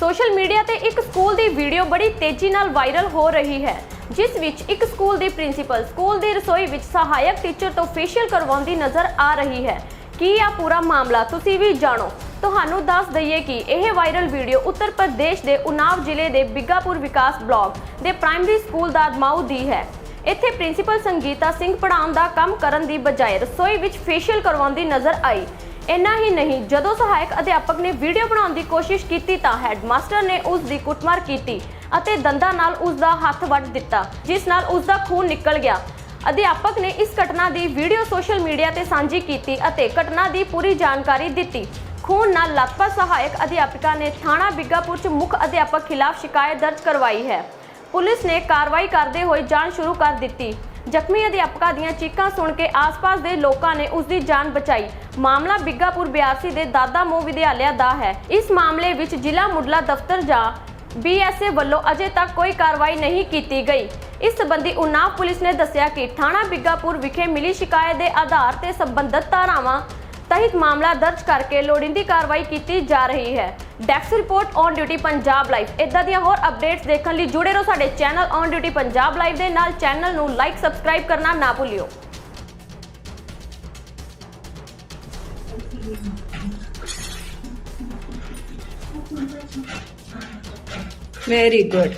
Social media ਤੇ ਇੱਕ school ਦੀ video ਬੜੀ ਤੇਜ਼ੀ ਨਾਲ ਵਾਇਰਲ ਹੋ ਰਹੀ ਹੈ, ਜਿਸ ਵਿੱਚ ਇੱਕ ਸਕੂਲ ਦੀ ਪ੍ਰਿੰਸੀਪਲ ਸਕੂਲ ਦੀ ਰਸੋਈ ਵਿੱਚ ਸਹਾਇਕ ਟੀਚਰ ਤੋਂ ਫੇਸ਼ੀਅਲ ਕਰਵਾਉਂਦੀ ਨਜ਼ਰ ਆ ਰਹੀ ਹੈ। ਕੀ ਆ ਪੂਰਾ ਮਾਮਲਾ, ਤੁਸੀਂ ਵੀ ਜਾਣੋ। ਤੁਹਾਨੂੰ ਦੱਸ ਦਈਏ ਕਿ ਇਹ ਵਾਇਰਲ ਵੀਡੀਓ ਉੱਤਰ ਪ੍ਰਦੇਸ਼ ਦੇ ਉਨਾਵ ਜ਼ਿਲ੍ਹੇ ਦੇ ਬਿੱਗਾਪੁਰ ਵਿਕਾਸ ਬਲਾਕ ਦੇ ਪ੍ਰਾਇਮਰੀ ਸਕੂਲ ਦਾ ਮਾਊ ਦੀ ਹੈ। ਇੱਥੇ ਪ੍ਰਿੰਸੀਪਲ ਸੰਗੀਤਾ ਸਿੰਘ ਪੜਾਉਣ ਦਾ ਕੰਮ ਕਰਨ ਦੀ ਬਜਾਏ ਰਸੋਈ ਵਿੱਚ ਫੇਸ਼ੀਅਲ ਕਰਵਾਉਂਦੀ ਨਜ਼ਰ ਆਈ। ਇੰਨਾ ਹੀ ਨਹੀਂ, ਜਦੋਂ ਸਹਾਇਕ ਅਧਿਆਪਕ ਨੇ ਵੀਡੀਓ ਬਣਾਉਣ ਦੀ ਕੋਸ਼ਿਸ਼ ਕੀਤੀ ਤਾਂ ਹੈਡਮਾਸਟਰ ਨੇ ਉਸ ਦੀ ਕੁੱਟਮਾਰ ਕੀਤੀ ਅਤੇ ਦੰਦਾਂ ਨਾਲ ਉਸ ਦਾ ਹੱਥ ਵੱਢ ਦਿੱਤਾ, ਜਿਸ ਨਾਲ ਉਸ ਦਾ ਖੂਨ ਨਿਕਲ ਗਿਆ। ਅਧਿਆਪਕ ਨੇ ਇਸ ਘਟਨਾ ਦੀ ਵੀਡੀਓ ਸੋਸ਼ਲ ਮੀਡੀਆ ਤੇ ਸਾਂਝੀ ਕੀਤੀ ਅਤੇ ਘਟਨਾ ਦੀ ਪੂਰੀ ਜਾਣਕਾਰੀ ਦਿੱਤੀ। ਖੂਨ ਨਾਲ ਲਥਪਥ ਸਹਾਇਕ ਅਧਿਆਪਿਕਾ ਨੇ ਥਾਣਾ ਬਿੱਗਾਪੁਰ ਚ ਮੁੱਖ ਅਧਿਆਪਕ ਖਿਲਾਫ ਸ਼ਿਕਾਇਤ ਦਰਜ ਕਰਵਾਈ ਹੈ। ਪੁਲਿਸ ਨੇ ਕਾਰਵਾਈ ਕਰਦੇ ਹੋਏ ਜਾਂਚ ਸ਼ੁਰੂ ਕਰ ਦਿੱਤੀ। ਜ਼ਖਮੀ ਅਧਿਆਪਕਾ ਦੀਆਂ ਚੀਕਾਂ ਸੁਣ ਕੇ ਆਸ-ਪਾਸ ਦੇ ਲੋਕਾਂ ਨੇ ਉਸ ਦੀ ਜਾਨ ਬਚਾਈ। ਮਾਮਲਾ ਬਿੱਗਾਪੁਰ ਬਿਆਸੀ ਦੇ ਦਾਦਾ ਮੋ ਵਿਦਿਆਲਿਆ ਦਾ ਹੈ। ਇਸ ਮਾਮਲੇ ਵਿੱਚ ਜ਼ਿਲ੍ਹਾ ਮੁੱਢਲਾ ਦਫ਼ਤਰ ਜਾਂ ਬੀਐਸਏ ਵੱਲੋਂ ਅਜੇ ਤੱਕ ਕੋਈ ਕਾਰਵਾਈ ਨਹੀਂ ਕੀਤੀ ਗਈ। ਇਸ ਸਬੰਧੀ ਉਨਾਵ ਪੁਲਿਸ ਨੇ ਦੱਸਿਆ ਕਿ ਥਾਣਾ ਬਿੱਗਾਪੁਰ ਵਿਖੇ ਮਿਲੀ ਸ਼ਿਕਾਇਤ ਦੇ ਆਧਾਰ ਤੇ ਸਬੰਧਤ ਧਾਰਾਵਾਂ ਤਹਿਤ ਮਾਮਲਾ ਦਰਜ ਕਰਕੇ ਲੋੜੀਂਦੀ ਕਾਰਵਾਈ ਕੀਤੀ ਜਾ ਰਹੀ ਹੈ। ਡੈਕਸ report on duty Punjab live ਇਦਾਂ ਦੀਆਂ ਹੋਰ ਅਪਡੇਟਸ ਦੇਖਣ ਲਈ ਜੁੜੇ ਰਹੋ ਸਾਡੇ channel on duty Punjab live ਦੇ ਨਾਲ। ਚੈਨਲ ਨੂੰ ਲਾਈਕ ਸਬਸਕ੍ਰਾਈਬ ਕਰਨਾ ਨਾ ਭੁੱਲਿਓ। Very good.